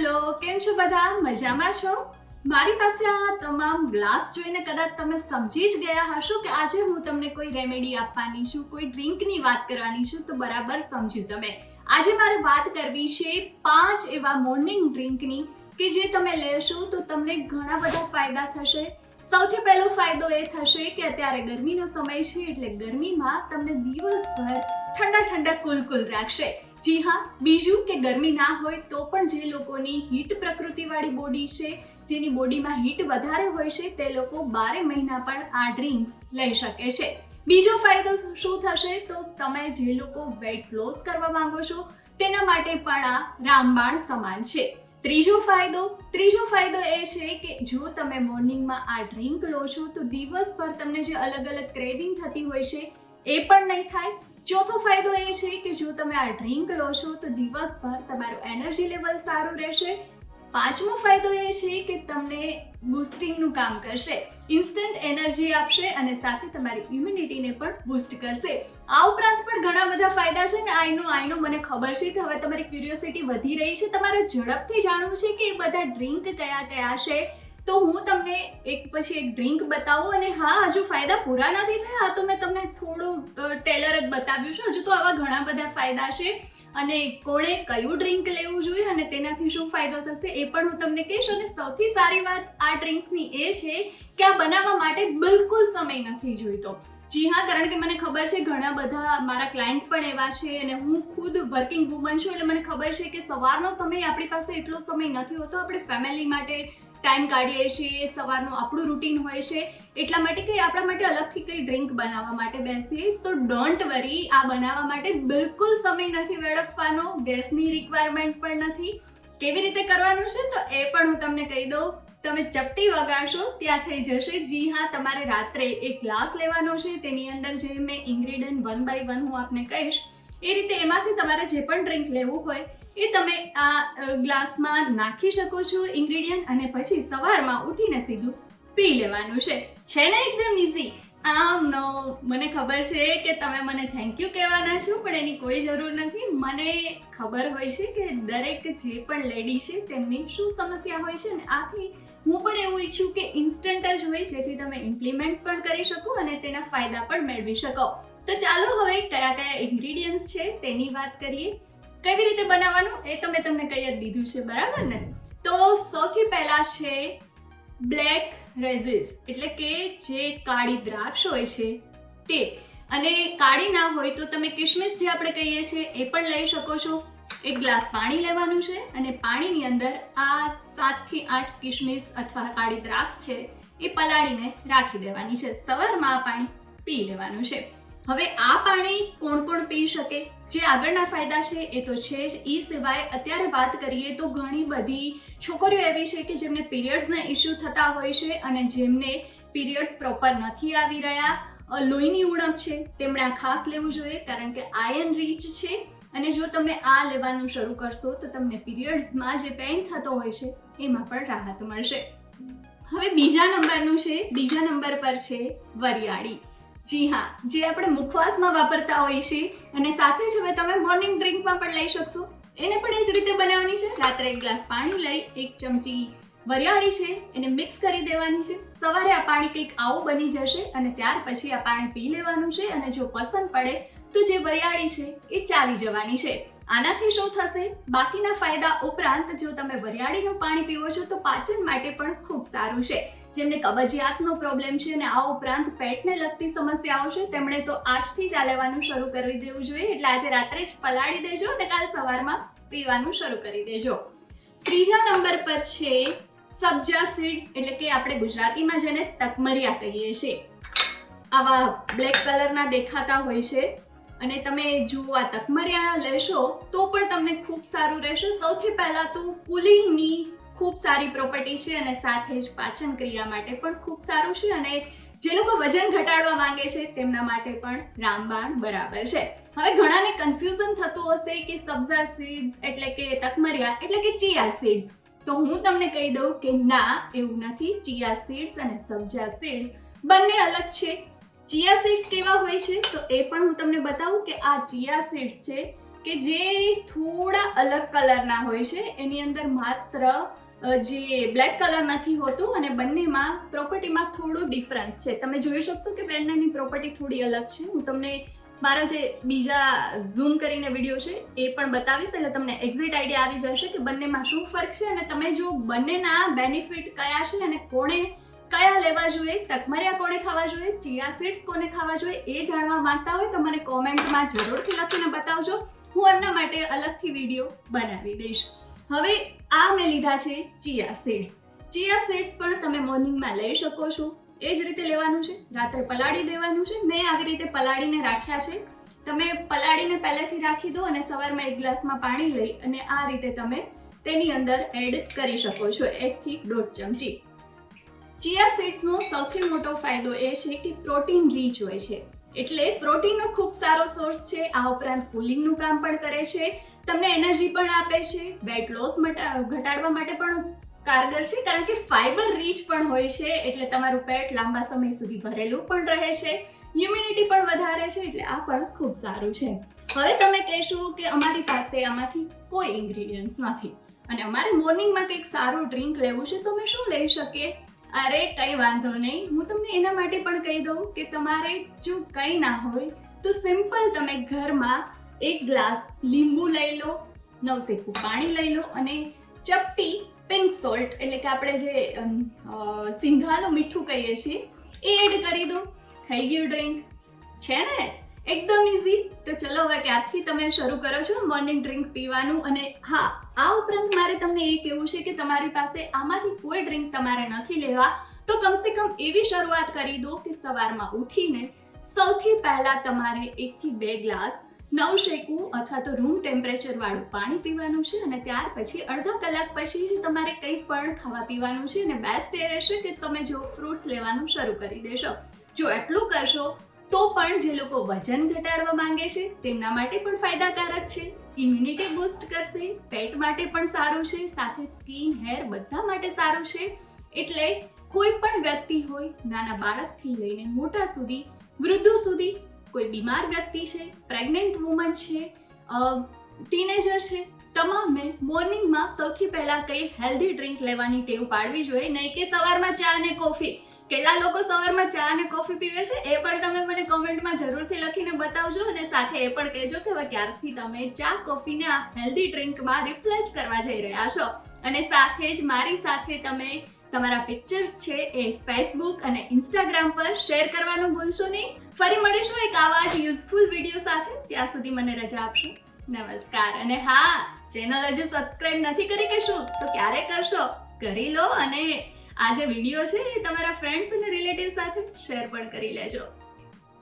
Hello, કેમ છો બધા? મજામાં છો? મારી પાસે આ તમામ ગ્લાસ જોઈને કદાચ તમે સમજી જ ગયા હશો કે આજે હું તમને કોઈ રેમેડી આપવાની છું, કોઈ ડ્રિંકની વાત કરવાની છું, તો બરાબર સમજ્યું તમે. આજે મારે વાત કરવી છે પાંચ એવા મોર્નિંગ ડ્રિંકની કે જે તમે લેશો તો તમને ઘણા બધા ફાયદા થશે. સૌથી પહેલો ફાયદો એ થશે કે અત્યારે ગરમીનો સમય છે એટલે ગરમીમાં તમને દિવસભર ઠંડા ઠંડા કુલ કુલ રાખશે. જી હા, બીજું કે ગરમી ના હોય તો પણ જે લોકોની હીટ પ્રકૃતિવાળી બોડી છે, જેની બોડીમાં હીટ વધારે હોય છે, તે લોકો બારે મહિના પણ આ ડ્રિંક્સ લઈ શકે છે. બીજો ફાયદો શું થશે? તો તમે જે લોકો વેટ લોસ કરવા માંગો છો, તેના માટે પણ આ રામબાણ સમાન છે. ત્રીજો ફાયદો ત્રીજો ફાયદો એ છે કે જો તમે મોર્નિંગમાં આ ડ્રિંક લો છો, તો દિવસભર તમને જે અલગ અલગ ક્રેવિંગ થતી હોય છે, એ પણ નહીં થાય. ચોથો ફાયદો એ છે કે જો તમે આ ડ્રિંક લો છો તો દિવસભર તમારું એનર્જી લેવલ સારું રહેશે. પાંચમો ફાયદો એ છે કે તમને બૂસ્ટિંગનું કામ કરશે. ઇન્સ્ટન્ટ એનર્જી આપશે અને સાથે તમારી ઇમ્યુનિટીને પણ બૂસ્ટ કરશે. આ ઉપરાંત પણ ઘણા બધા ફાયદા છે ને આઈનો આઈનો મને ખબર છે કે હવે તમારી ક્યુરિયોસિટી વધી રહી છે. તમારે ઝડપથી જાણવું છે કે એ બધા ડ્રિંક કયા કયા છે તો હું તમને એક પછી એક ડ્રિંક બતાવું અને હા, હજુ ફાયદા પૂરા નથી થયા. તો મેં તમને થોડું ટેલર જ બતાવ્યું છે. હજુ તો આવા ઘણા બધા ફાયદા છે અને કોણે કયું ડ્રિંક લેવું જોઈએ અને તેનાથી શું ફાયદો થશે એ પણ હું તમને કહીશ. અને સૌથી સારી વાત આ ડ્રિંક્સની એ છે કે આ બનાવવા માટે બિલકુલ સમય નથી જોઈતો. જી હા, કારણ કે મને ખબર છે ઘણા બધા મારા ક્લાયન્ટ પણ એવા છે અને હું ખુદ વર્કિંગ વુમન છું એટલે મને ખબર છે કે સવારનો સમય આપણી પાસે એટલો સમય નથી હોતો. આપણે ફેમિલી માટે ટાઈમ કાઢીએ છીએ સવારનું આપણું રૂટીન હોય છે, એટલા માટે કંઈ આપણા માટે અલગથી કંઈ ડ્રિંક બનાવવા માટે બેસીએ તો ડોન્ટ વરી, આ બનાવવા માટે બિલકુલ સમય નથી વેડફવાનો, ગેસની રિક્વાયરમેન્ટ પણ નથી. કેવી રીતે કરવાનું છે, તો એ પણ હું તમને કહી દઉં. તમે ચપટી વગાડશો, ત્યાં થઈ જશે. જી હા, તમારે રાત્રે એક ગ્લાસ લેવાનો છે, તેની અંદર જે મેં ઇન્ગ્રીડિયન્ટ વન બાય વન હું આપને કહીશ, એ રીતે એમાંથી તમારે જે પણ ડ્રિંક લેવું હોય એ તમે આ ગ્લાસમાં નાખી શકો છો ઇન્ગ્રેડિયન્ટ અને પછી સવારમાં ઉઠીને સીધું પી લેવાનું છે. છે ને એકદમ ઇઝી આમ નો, મને ખબર છે કે તમે મને થેન્ક યુ કહેવાના છો, પણ એની કોઈ જરૂર નથી. મને ખબર હોય છે કે દરેક જે પણ લેડી છે તેમની શું સમસ્યા હોય છે ને આથી હું પણ એવું ઈચ્છું કે ઇન્સ્ટન્ટ જ હોય, જેથી તમે ઇમ્પ્લિમેન્ટ પણ કરી શકો અને તેના ફાયદા પણ મેળવી શકો. તો ચાલો હવે કયા કયા ઇન્ગ્રીડિયન્ટ્સ છે તેની વાત કરીએ. કેવી રીતે બનાવવાનું એ તો મેં તમને કહી જ દીધું છે, બરાબર ને? તો સૌથી પહેલા છે બ્લેક રેઝિસ, એટલે કે જે કાળી દ્રાક્ષ હોય છે તે. અને કાળી ના હોય તો તમે કિશમિશ જે આપણે કહીએ છીએ એ પણ લઈ શકો છો. એક ગ્લાસ પાણી લેવાનું છે અને પાણીની અંદર આ સાતથી આઠ કિશમિશ અથવા કાળી દ્રાક્ષ છે એ પલાળીને રાખી દેવાની છે. સવારમાં આ પાણી પી લેવાનું છે. હવે આ પાણી કોણ કોણ પી શકે? જે આગળના ફાયદા છે એ તો છે જ. એ સિવાય અત્યારે વાત કરીએ તો ઘણી બધી છોકરીઓ એવી છે કે જેમને પીરિયડ્સના ઇસ્યુ થતા હોય છે અને જેમને પીરિયડ્સ પ્રોપર નથી આવી રહ્યા. લોહીની ઉણપ છે, તેમણે આ ખાસ લેવું જોઈએ કારણ કે આયન રીચ છે. અને જો તમે આ લેવાનું શરૂ કરશો તો તમને પીરિયડ્સમાં જે પેઇન થતો હોય છે એમાં પણ રાહત મળશે. હવે બીજા નંબરનું છે, બીજા નંબર પર છે વરિયાળી. જી હા, જે આપણે મુખવાસમાં વાપરતા હોઈએ છીએ અને સાથે જ હવે તમે મોર્નિંગ ડ્રિંકમાં પણ લઈ શકશો. એને પણ એ જ રીતે બનાવવાની છે. રાત્રે એક ગ્લાસ પાણી લઈ, એક ચમચી વરિયાળી છે, એને મિક્સ કરી દેવાની છે. સવારે આ પાણી કંઈક આવું બની જશે અને ત્યાર પછી આ પાણી પી લેવાનું છે અને જો પસંદ પડે તો જે વરિયાળી છે એ ચાવી જવાની છે. આનાથી શું થશે? બાકીના ફાયદા ઉપરાંત જો તમે વરિયાળીનું પાણી પીવો છો, તો પાચન માટે પણ ખૂબ સારું છે. જેમને કબજિયાતનો પ્રોબ્લેમ છે અને આ ઉપરાંત પેટને લગતી સમસ્યાઓ છે, તેમણે તો આજથી જ આ લેવાનું શરૂ કરી દેવું જોઈએ. એટલે આજે રાત્રે જ પલાળી દેજો અને કાલ સવારમાં પીવાનું શરૂ કરી દેજો. ત્રીજા નંબર પર છે સબ્જા સીડ્સ, એટલે કે આપણે ગુજરાતીમાં જેને તકમરિયા કહીએ છીએ. આવા બ્લેક કલરના દેખાતા હોય છે. અને તમે જો આ તકમરિયા લેશો, તો પણ તમને ખૂબ સારું રહેશે. સૌથી પહેલાં તો કુલિંગની ખૂબ સારી પ્રોપર્ટી છે અને સાથે જ પાચન ક્રિયા માટે પણ ખૂબ સારું છે અને જે લોકો વજન ઘટાડવા માંગે છે તેમના માટે પણ રામબાણ બરાબર છે. હવે ઘણાને કન્ફ્યુઝન થતું હશે કે સબ્ઝા સીડ્સ એટલે કે તકમરિયા એટલે કે ચિયા સીડ્સ તો હું તમને કહી દઉં કે ના, એવું નથી. ચિયા સીડ્સ અને સબ્જા સીડ્સ બંને અલગ છે. ચિયા સીડ્સ કેવા હોય છે? તો એ પણ હું તમને બતાવું કે આ ચિયા સીડ્સ છે કે જે થોડા અલગ કલરના હોય છે. એની અંદર માત્ર જે બ્લેક કલર નથી હોતું અને બંનેમાં પ્રોપર્ટીમાં થોડું ડિફરન્સ છે. તમે જોઈ શકશો કે બંનેની પ્રોપર્ટી થોડી અલગ છે. હું તમને મારા જે બીજા ઝૂમ કરીને વીડિયો છે એ પણ બતાવીશ, એટલે તમને એક્ઝેક્ટ આઈડિયા આવી જશે કે બંનેમાં શું ફરક છે અને તમે જો બંનેના બેનિફિટ કયા છે અને કોણે કયા લેવા જોઈએ? તકમરિયા કોણે ખાવા જોઈએ? ચિયા સીડ્સ કોને ખાવા જોઈએ? એ જાણવા માંગતા હોય તો મને કોમેન્ટમાં જરૂરથી લખીને બતાવજો. હું એમના માટે અલગથી વીડિયો બનાવી દઈશ. હવે આ મેં લીધા છે ચિયા સીડ્સ. ચિયા સીડ્સ પણ તમે મોર્નિંગમાં લઈ શકો છો. એ જ રીતે લેવાનું છે. રાત્રે પલાળી દેવાનું છે. મેં આવી રીતે પલાળીને રાખ્યા છે. તમે પલાળીને પહેલેથી રાખી દો અને સવારમાં એક ગ્લાસમાં પાણી લઈ અને આ રીતે તમે તેની અંદર એડ કરી શકો છો. એકથી દોઢ ચમચી. ચિયા સીડ્સનો સૌથી મોટો ફાયદો એ છે કે પ્રોટીન રીચ હોય છે. એટલે પ્રોટીનનો ખૂબ સારો સોર્સ છે, આ ઉપરાંત કુલિંગનું કામ પણ કરે છે, તમને એનર્જી પણ આપે છે, વેટ લોસ ઘટાડવા માટે પણ કારગર છે, કારણ કે ફાઇબર રીચ પણ હોય છે, એટલે તમારું પેટ લાંબા સમય સુધી ભરેલું પણ રહે છે, ઇમ્યુનિટી પણ વધારે છે, એટલે આ પણ ખૂબ સારું છે. હવે તમે કહેશો કે અમારી પાસે આમાંથી કોઈ ઇન્ગ્રીડિયન્ટ્સ નથી. અને અમારે મોર્નિંગમાં કંઈક સારું ડ્રિંક લેવું છે, તો અમે શું લઈ શકીએ? અરે, કંઈ વાંધો નહીં. હું તમને એના માટે પણ કહી દઉં કે તમારે જો કંઈ ના હોય, તો સિમ્પલ તમે ઘરમાં એક ગ્લાસ લીંબુ લઈ લો, નવસેકું પાણી લઈ લો અને ચપટી પિંક સોલ્ટ એટલે કે આપણે જે સિંધાનું મીઠું કહીએ છીએ, એ એડ કરી દો. થઈ ગયું ડ્રિંક છે ને? એકદમ ઇઝી તો ચલો હવે ક્યારથી તમે શરૂ કરો છો? મોર્નિંગ ડ્રિંક પીવાનું અને હા, આ ઉપરાંત મારે તમને એ કહેવું છે કે તમારી પાસે આમાંથી કોઈ ડ્રિંક તમારે નથી લેવા. તો કમસે કમ એવી શરૂઆત કરી દો કે સવારમાં ઉઠીને સૌથી પહેલા તમારે એકથી બે ગ્લાસ નવ શેકવું અથવા તો રૂમ ટેમ્પરેચર વાળું પાણી પીવાનું છે અને ત્યાર પછી અડધા કલાક પછી જ તમારે કંઈ પણ ખાવા પીવાનું છે અને બેસ્ટ એ રહેશે કે તમે જો ફ્રૂટ્સ લેવાનું શરૂ કરી દેશો. જો એટલું કરશો તો પણ જે લોકો વજન ઘટાડવા માંગે છે, તેમના માટે પણ ફાયદાકારક છે. ઇમ્યુનિટી બૂસ્ટ કરશે પેટ માટે પણ સારું છે, સાથે સ્કિન હેર બધા માટે સારું છે. એટલે કોઈ પણ વ્યક્તિ હોય, નાના બાળકથી લઈને મોટા સુધી, વૃદ્ધો સુધી, કોઈ બીમાર વ્યક્તિ છે પ્રેગ્નન્ટ વુમન છે ટીનેજર છે, તમામે મોર્નિંગમાં સૌથી પહેલાં કંઈ હેલ્ધી ડ્રિંક લેવાની ટેવ પાડવી જોઈએ, નહીં કે સવારમાં ચા અને કોફી કેટલા લોકો સવારમાં ચા અને કોફી પીવે છે એ પણ તમે મને કોમેન્ટમાં જરૂરથી લખીને બતાવજો અને સાથે એ પણ કહેજો કે હવે ક્યારથી તમે ચા, કોફીને આ હેલ્ધી ડ્રિંકમાં રિપ્લેસ કરવા જઈ રહ્યા છો. અને સાથે જ મારી સાથે તમે તમારા પિક્ચર્સ છે એ ફેસબુક અને ઇન્સ્ટાગ્રામ પર શેર કરવાનું ભૂલશો નહીં. ફરી મળીશું એક આવા જ યુઝફુલ વીડિયો સાથે. ત્યાં સુધી મને રજા આપશો. નમસ્કાર. અને હા ચેનલ હજુ સબસ્ક્રાઇબ નથી કરી કે શું? તો ક્યારે કરશો. કરી લો અને આ જે વીડિયો છે એ તમારા ફ્રેન્ડ્સ અને રિલેટિવ સાથે શેર પણ કરી લેજો.